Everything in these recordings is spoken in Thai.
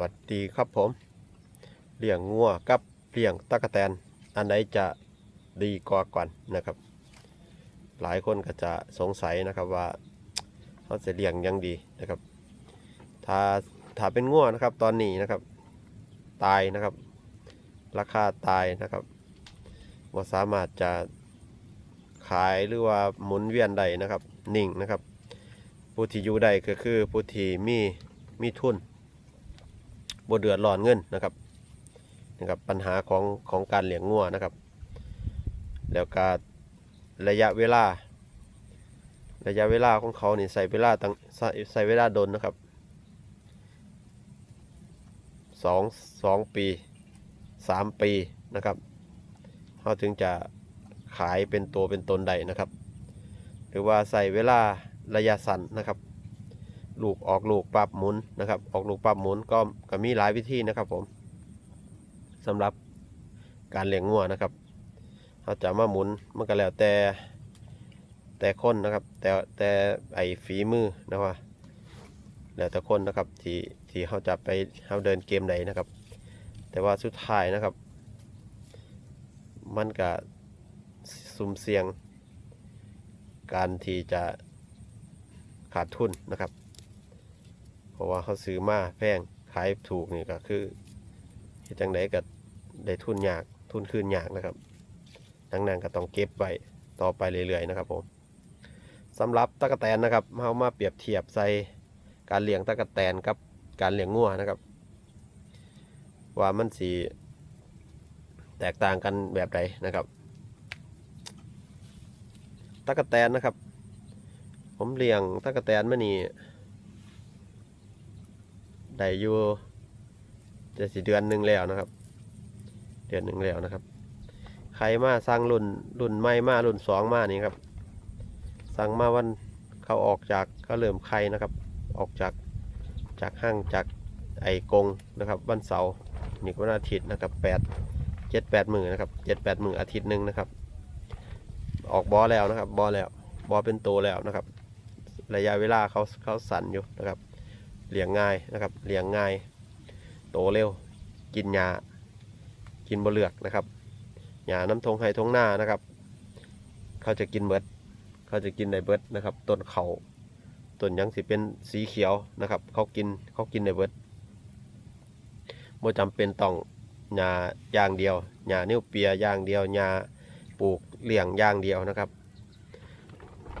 วัสดีครับผมเลี้ยงงัวกับเลี้ยงตะกะแตน อันไหนจะดีกว่ากันนะครับ หลายคนก็จะสงสัยนะครับว่าเขาจะเลี้ยงยังดีนะครับ ถ้าถ้าเป็นงัวนะครับตอนนี้นะครับ ตายนะครับ ราคาตายนะครับว่าสามารถจะขายหรือว่าหมุนเวียนได้นะครับ นิ่งนะครับผู้ที่อยู่ได้ก็คือผู้ที่มีมีทุน บ่เดือดร้อนเงินนะครับนะครับปัญหาของของการเลี้ยงงัวนะครับ แล้วก็ระยะเวลา ระยะเวลาของเขานี่ใส่เวลาตั้งใส่เวลาดนนะครับสองสองปีสามปีนะครับเขาถึงจะขายเป็นตัวเป็นตนได้นะครับ หรือว่าใส่เวลาระยะสั้นนะครับ ลูกออกลูกปรับหมุนนะครับ ออกลูกปรับหมุนก็ก็มีหลายวิธีนะครับผมสำหรับการเลี้ยงงัวนะครับเขาจะมาหมุนมันก็แล้วแต่แต่คนนะครับ แต่แต่ไอฝีมือนะว่าแล้วแต่คนนะครับที่ที่เขาจะไปเขาเดินเกมไหนนะครับ แต่ว่าสุดท้ายนะครับ มันก็สุ่มเสี่ยง การที่จะขาดทุนนะครับ เพราะว่าเขาซื้อมาแพงขายถูกนี่ก็คือเฮ็ดจังไดก็ได้ทุนยากทุนคืนยากนะครับดังนั้นก็ต้องเก็บไว้ต่อไปเรื่อยๆนะครับผมสำหรับตะกะแตนนะครับเรามาเปรียบเทียบใส่การเลี้ยงตะกะแตนกับการเลี้ยงงัวนะครับ ว่ามันสีแตกต่างกันแบบใดนะครับตะกะแตนนะครับ ผมเลี้ยงตะกะแตนมานี่ ได้อยู่จะสิเดือนหนึ่งแล้วนะครับ เดือนหนึ่งแล้วนะครับ ใครมาสร้างรุ่นรุ่นใหม่มารุ่นสองมานี่ครับ สั่งมาวันเขาออกจากเขาเริ่มไข่นะครับ ออกจากจากห้างจากไอกงนะครับ วันเสาร์นี่วันอาทิตย์นะครับแปดเจ็ดแปดหมือนนะครับเจ็ดแปดหมืออาทิตย์หนึ่งนะครับ ออกบอแล้วนะครับบอแล้วบอเป็นโตแล้วนะครับ ระยะเวลาเขาเขาสั่นอยู่นะครับ เลี้ยงง่ายนะครับเลี้ยงง่าย โตเร็ว กินยากินบะเลือกนะครับยาน้ำทงไฮทงหน้านะครับ เขาจะกินเบิด เขาจะกินในเบิดนะครับต้นเขาต้นยังสิเป็นสีเขียวนะครับ เขากินเขากินในเบิดบ่จำเป็นต้องยาอย่างเดียวยานิ้วเปียอย่างเดียวยาปลูกเลี้ยงอย่างเดียวนะครับ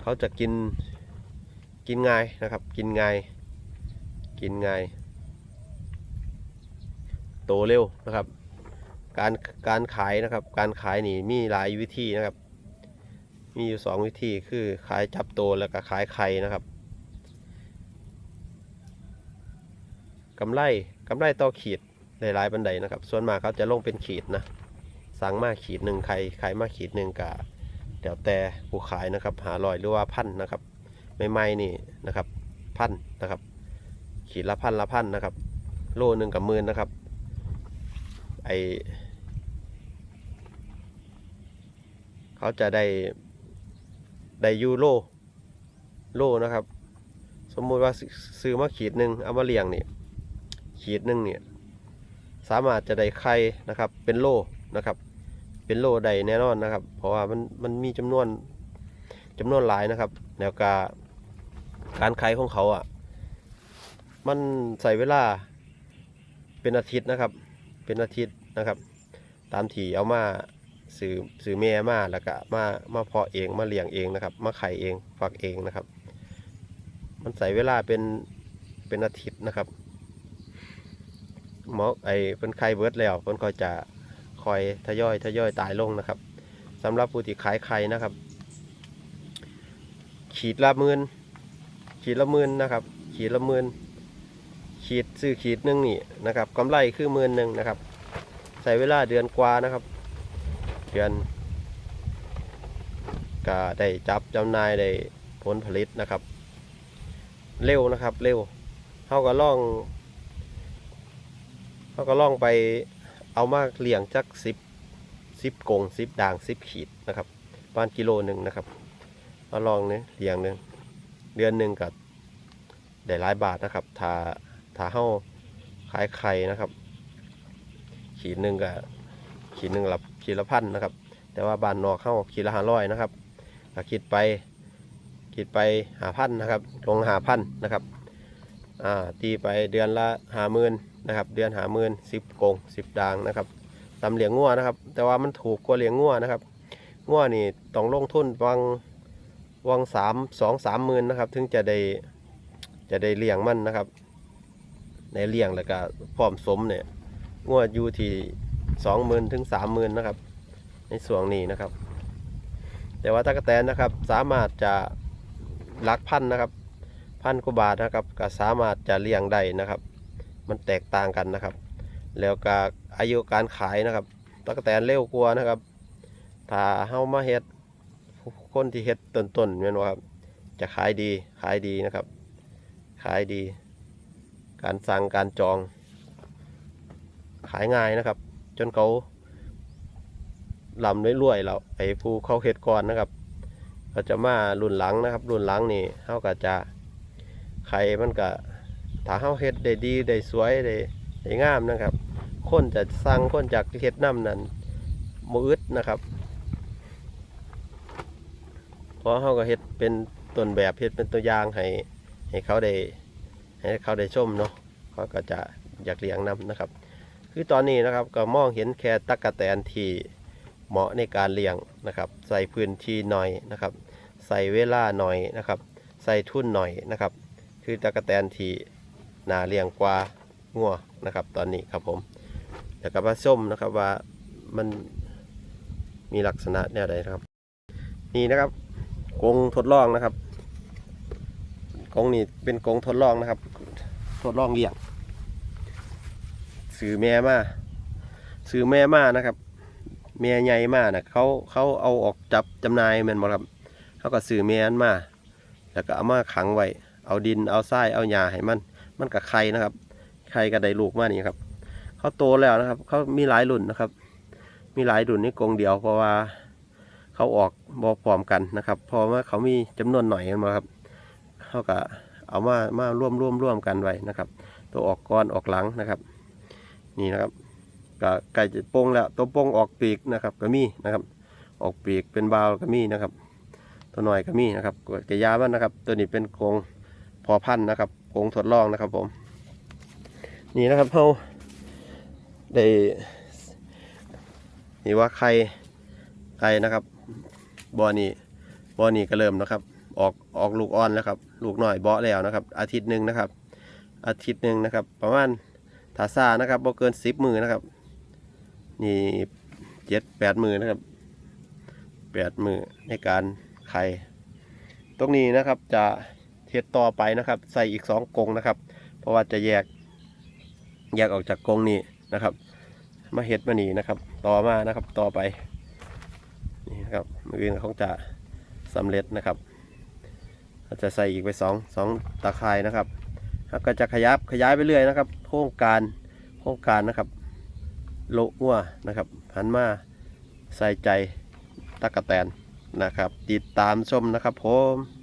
เขาจะกินกินง่ายนะครับ กินง่าย กินง่าย โตเร็วนะครับ การการขายนะครับ การขายนี่มีหลายวิธีนะครับ มีอยู่สองวิธีคือขายจับโตแล้วก็ขายไข่นะครับกำไรกำไรต่อขีดหลายๆบันไดนะครับ ส่วนมากเขาจะลงเป็นขีดนะสั่งมาขีดหนึ่งไข่ขายมาขีดหนึ่งกะเดี๋ยวแต่ผู้ขายนะครับ หาลอยหรือว่าพันนะครับใหม่ๆนี่นะครับ พันนะครับ ขีดละพันละพันนะครับ โลหนึ่งกับหมื่นนะครับ ไอเขาจะได้ได้ยูโรโลนะครับ สมมุติว่าซื้อมาขีดหนึ่งเอามาเลี้ยงนี่ขีดหนึ่งเนี่ยสามารถจะได้ไข่นะครับ เป็นโลนะครับ เป็นโลได้แน่นอนนะครับ เพราะว่ามันมันมีจำนวนจำนวนหลายนะครับ แล้วก็การไข่ของเขาอะ มันใส่เวลาเป็นอาทิตย์นะครับ เป็นอาทิตย์นะครับ ตามที่เอามาสื่อสื่อแม่มาแล้วก็มามาเพาะเองมาเลี้ยงเองนะครับ มาไข่เองฟักเองนะครับ มันใส่เวลาเป็นเป็นอาทิตย์นะครับหมอไอเป็นไข่เบิร์ดแล้วเพิ่นก็จะคอยทยอยทยอยตายลงนะครับสำหรับผู้ที่ขายไข่นะครับ ขีดละหมื่นขีดละหมื่นนะครับ ขีดละหมื่น ขีดซื้อขีดหนึ่งนี่นะครับกำไรคือหมื่นหนึ่งนะครับ ใส่เวลาเดือนกว่านะครับ เดือนก็ได้จับจำนายได้ผลผลิตนะครับ เร็วนะครับเร็วเขาก็ล่องเขาก็ล่องไปเอามาเลี้ยงจักสิบสิบกงสิบด่างสิบขีดนะครับประมาณกิโลหนึ่งนะครับมาลองเนี่ยเลี้ยงหนึ่งเดือนหนึ่งกับได้หลายบาทนะครับถ้า ถ้าเฮาขายไข่นะครับ ขีดหนึ่งกับขีดหนึ่งละขีดละพันนะครับ แต่ว่าบานนอกเข้าขีดละห้าร้อยนะครับถ้าคิดไปคิดไปหาพันนะครับลงหาพันนะครับอ่าตีไปเดือนละหาหมื่นนะครับ เดือนหาหมื่นสิบกงสิบดางนะครับตำเหลียงงัวนะครับ แต่ว่ามันถูกกว่าเหลียงงัวนะครับงัวนี่ต้องลงทุนวังวังสามสองสามหมื่นนะครับ ถึงจะได้จะได้เลี้ยงมันนะครับ ในเลี้ยงแล้วก็พร้อมสมเนี่ยงวดอยู่ที่สองหมื่นถึงสามหมื่นนะครับ ในส่วนนี้นะครับ แต่ว่าตะกแตนนะครับสามารถจะลักพันนะครับ พันกว่าบาทนะครับก็สามารถจะเลี้ยงได้นะครับ มันแตกต่างกันนะครับ แล้วก็อายุการขายนะครับตะกแตนเร็วกว่านะครับ ถ้าเฮามาเฮ็ดคนที่เฮ็ดต้นๆแม่นบ่ครับ จะขายดีขายดีนะครับ ขายดี การสั่งการจอง ขายง่ายนะครับ จนเขาลำรวยๆแล้วไอ้ผู้เขาเฮ็ดก่อนนะครับก็จะมารุ่นหลังนะครับ รุ่นหลังนี่เขาก็จะใครมันก็ถ้าเขาเฮ็ดได้ดีได้สวยได้ได้งามนะครับ คนจะสั่งคนจากเฮ็ดน้ำนั้นมือดนะครับเพราะเขาก็เฮ็ดเป็นต้นแบบเฮ็ดเป็นตัวอย่างให้ให้เขาได้ ให้เขาได้ชมเนาะเขาก็จะอยากเลี้ยงนำนะครับ คือตอนนี้นะครับก็มองเห็นแค่ตักกะแตนที่เหมาะในการเลี้ยงนะครับ ใส่พื้นที่หน่อยนะครับ ใส่เวลาหน่อยนะครับ ใส่ทุนหน่อยนะครับ คือตักกะแตนที่นาเลี้ยงกว่างัวนะครับ ตอนนี้ครับผมแล้วก็มาชมนะครับว่ามันมีลักษณะแนวใดนะครับ นี่นะครับกรงทดลองนะครับ กงนี่เป็นกงทดลองนะครับ ทดลองเลี้ยงซื้อแม่มาซื้อแม่มานะครับ แม่ใหญ่มานะเขาเขาเอาออกจับจำหน่ายม่นบ่ครับเขาก็ซื้อแม่นมา แล้วก็เอามาขังไว้ เอาดินเอาทรายเอาหญ้าให้มัน มันกับไข่นะครับไข่ก็ได้ลูกมานี่ครับเขาโตแล้วนะครับ เขามีหลายรุ่นนะครับ มีหลายรุ่นในกงเดียวเพราะว่าเขาออกบอพร้อมกันนะครับ เพราะว่าเขามีจำนวนหน่อยกันมาครับ เขาก็เอามามาร่วมร่วมร่วมกันไว้นะครับ ตัวออกก้อนออกหลังนะครับ นี่นะครับก็ไก่จะโป่งแล้วตัวโป่งออกปีกนะครับก็มีนะครับ ออกปีกเป็นบาวก็มีนะครับ ตัวหน่อยก็มีนะครับกระยามันนะครับ ตัวนี้เป็นโครงพอพันนะครับโครงทดลองนะครับผม นี่นะครับเขาได้นี่ว่าไข่ไข่นะครับบอนี่บอนี่ก็เริ่มนะครับ ออกออกลูกอ่อนแล้วครับ ลูกหน่อยเบาะแล้วนะครับ อาทิตย์หนึ่งนะครับ อาทิตย์หนึ่งนะครับ ประมาณถาซานะครับบ่เกินสิบมือนะครับ นี่เจ็ดแปดมือนะครับแปดมือในการไข่ตรงนี้นะครับจะเทศต่อไปนะครับ ใส่อีกสองกงนะครับ เพราะว่าจะแยกแยกออกจากกงนี้นะครับ มาเห็ดมานีนะครับ ต่อมานะครับต่อไปนี่นะครับมืออื่นเขาจะสำเร็จนะครับ จะใส่อีกไปสองสองตะไคร่นะครับแล้วก็จะขยับขยายไปเรื่อยนะครับ โครงการโครงการนะครับ โลอ้วนะครับหันมาใส่ใจตะกะแตนนะครับ ติดตามชมนะครับผม